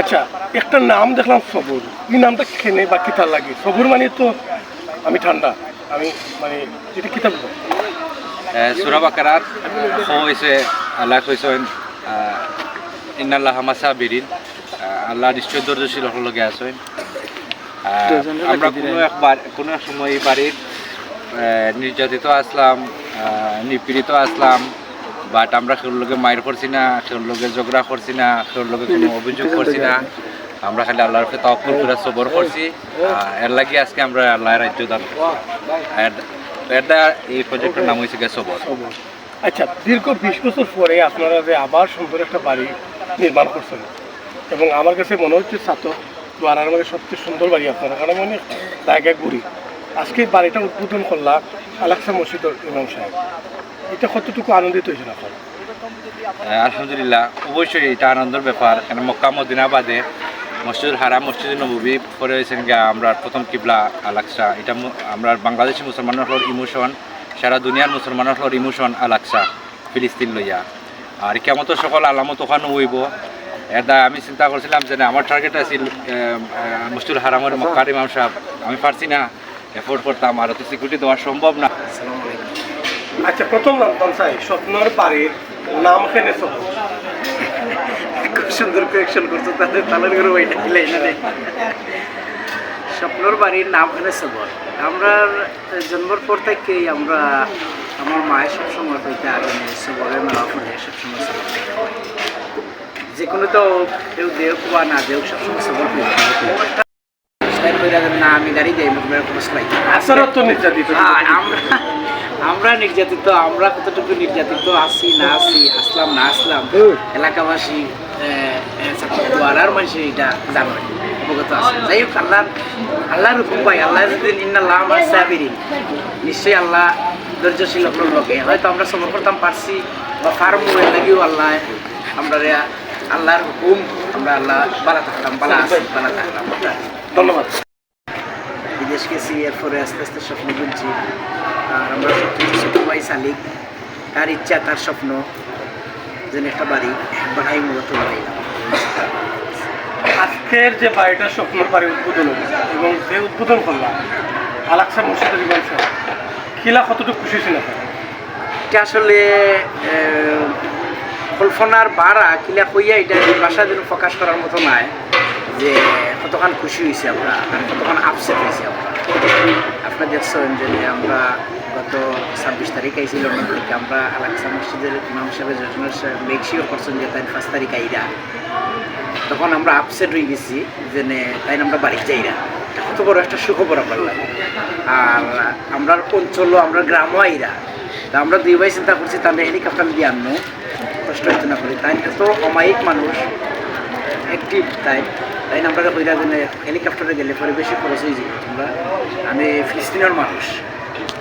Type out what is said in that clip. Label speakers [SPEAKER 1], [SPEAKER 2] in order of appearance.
[SPEAKER 1] আচ্ছা একটা নাম দেখলাম সবুর। এই নামটা খেনে বা কিতা লাগে? সবুর মানে তো আমি ঠান্ডা। আমি মানে এটা কিতাব
[SPEAKER 2] সুরা বাকারাত হয়েছে আল্লাহ কইছেন ইন্নাল্লাহ হামাসা বিরিন আল্লাহ নিশ্চয় ধৈর্যশীল লগে আছেন। আমরা কোনো একবার কোনো এক সময় এই বাড়ির নির্যাতিত আসলাম নিপীড়িত আসলাম বাট আমরা সেওর লোকে মায়ের করছি না সেওর লোকে ঝগড়া করছি না সেওর লোকে কোনো অভিযোগ করছি না। আমরা খালি আল্লাহর উপরে তাওয়াক্কুল করে সবর করছি। এর লাগি আজকে আমরা আল্লাহর রাজ্য দান এটা এই প্রজেক্টের নাম হয়েছে গিয়ে সবর।
[SPEAKER 1] আচ্ছা দীর্ঘ বিশ বছর পরে আপনারা যে আবার সুন্দর একটা বাড়ি নির্মাণ করছেন, এবং আমার কাছে মনে হচ্ছে ছাত্র দ্বারার মধ্যে সবচেয়ে সুন্দর বাড়ি আপনারা কারণ মানে জায়গায় ঘুরি। আজকে বাড়িটা উদ্বোধন করলাম আলাক্সা মসজিদ ইমাম সাহেব। এটা কতটুকু আনন্দিত হয়েছেন আপনারা?
[SPEAKER 2] আলহামদুলিল্লাহ, অবশ্যই এটা আনন্দের ব্যাপার। কারণ মক্কা মদিনা বাদে মসজিদুল হারাম মসজিদ নবী পরে হয়েছেন গিয়া আমরা প্রথম কিবলা আলাকসা এটা আমরা বাংলাদেশি মুসলমানের হল ইমোশন, সারা দুনিয়ার মুসলমানের হল ইমোশন আলাকসা ফিলিস্তিন লইয়া। আর কেমন সকল আলামত ওখানে হইব। এটা আমি চিন্তা করছিলাম যে আমার টার্গেট আছিল মসজিদুল হারামের মক্কার ইমাম সাহেব। আমি পারছি না এফোর্ড করতাম আর তো সিকিউরিটি দেওয়া সম্ভব না।
[SPEAKER 1] আচ্ছা প্রথম নাম তনসাই স্বপ্নর বাড়ির নাম সবুর
[SPEAKER 3] খুব সুন্দর কোয়েকশন করছ তাদের তালের করে ওইটা দেয় স্বপ্নর বাড়ির নাম হলে সবর আমরা জন্মের পর থেকেই আমরা আমার মায়ের সবসময় কইতে আগে সবরের নাম করে সবসময় সবর যে কোনো তো কেউ দেওক বা না দেওক সবসময় সবর আমি গাড়ি দেয় মুখের কোনো সেলাই
[SPEAKER 1] আসরত তো নির্যাতিত।
[SPEAKER 3] আমরা আমরা নির্যাতিত আমরা কতটুকু নির্যাতিত আছি না আছি আসলাম না আসলাম এলাকাবাসী দুয়ারার মানুষ এটা জানো অবগত আছে। যাই হোক আল্লাহ আল্লাহর হুকুম পাই আল্লাহ যদি ইন্নাল্লাহ আমার সাবিরিন নিশ্চয়ই আল্লাহ ধৈর্যশীল আপনার লোকে। হয়তো আমরা সমর করতাম পারছি বা ফার্ম লাগিও আল্লাহ আমরা আল্লাহর হুকুম আমরা আল্লাহ বালা থাকতাম বালা বালা থাকলাম
[SPEAKER 1] ধন্যবাদ।
[SPEAKER 3] গেছি এরপরে আস্তে আস্তে স্বপ্ন বুনছি আর আমরা সবচেয়ে ছোট ভাই শালিক তার ইচ্ছা তার স্বপ্ন যেন একটা বাড়ি বাড়াই মূলত বাড়াইলাম
[SPEAKER 1] আজকের যে বাড়িটা স্বপ্নর বাড়ি উদ্বোধন এবং যে উদ্বোধন করলাম আলাক্সা মসজিদের ইমাম সাহেব খিলা কতটুকু খুশি ছিল?
[SPEAKER 3] এটা আসলে কল্পনার বাড়া কিলা কইয়া এটা ভাষা যেন প্রকাশ করার মতো নাই যে কতক্ষণ খুশি হয়েছি আমরা কতক্ষণ আপসেট হয়েছি আমরা। দেখছেন যে আমরা গত ছাব্বিশ তারিখ আইসি লন্ডন থেকে আমরা আলাক্সা মসজিদের ইমাম সাহেবের যজনের মেক করছেন যে তাই পাঁচ তারিখ আইরা। তখন আমরা আপসেট হয়ে গেছি যে নে, তাই আমরা বাড়ি যাইরা। এটা কত বড় একটা সুখবর আমরা আর আমরা অঞ্চল আমরা গ্রামও আইরা। তা আমরা দুই ভাই চিন্তা করছি তাহলে হেলিকপ্টার দিয়ে আনব কষ্ট হইতে না করি। তাই এত অমায়িক মানুষ অ্যাক্টিভ তাই তাই কইরা যে হেলিকপ্টারে গেলে পরে বেশি খরচ হয়ে যাবে। তোমরা আমি ফিলিস্তিনের মানুষ।